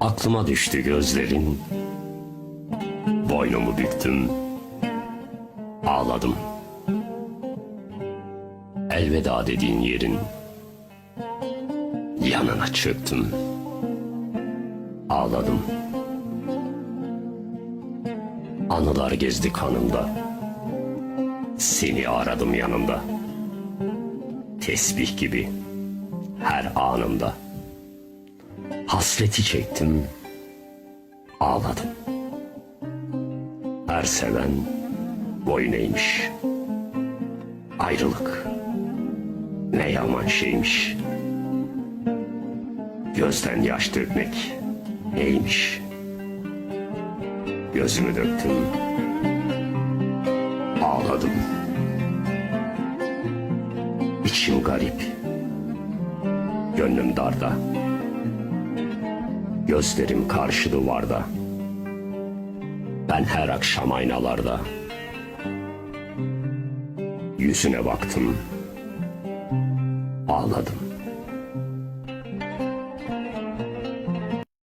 Aklıma düştü gözlerin. Boynumu büktüm. Ağladım. Elveda dediğin yerin. Yanına çöktüm. Ağladım. Anılar gezdi kanımda. Seni aradım yanımda. Tesbih gibi her anımda. Hasreti çektim, ağladım. Her seven boyun eğmiş. Ayrılık ne yaman şeymiş. Gözden yaş dökmek neymiş? Gözümü döktüm, ağladım. İçim garip, gönlüm darda. Gözlerim karşı duvarda. Ben her akşam aynalarda yüzüne baktım. Ağladım.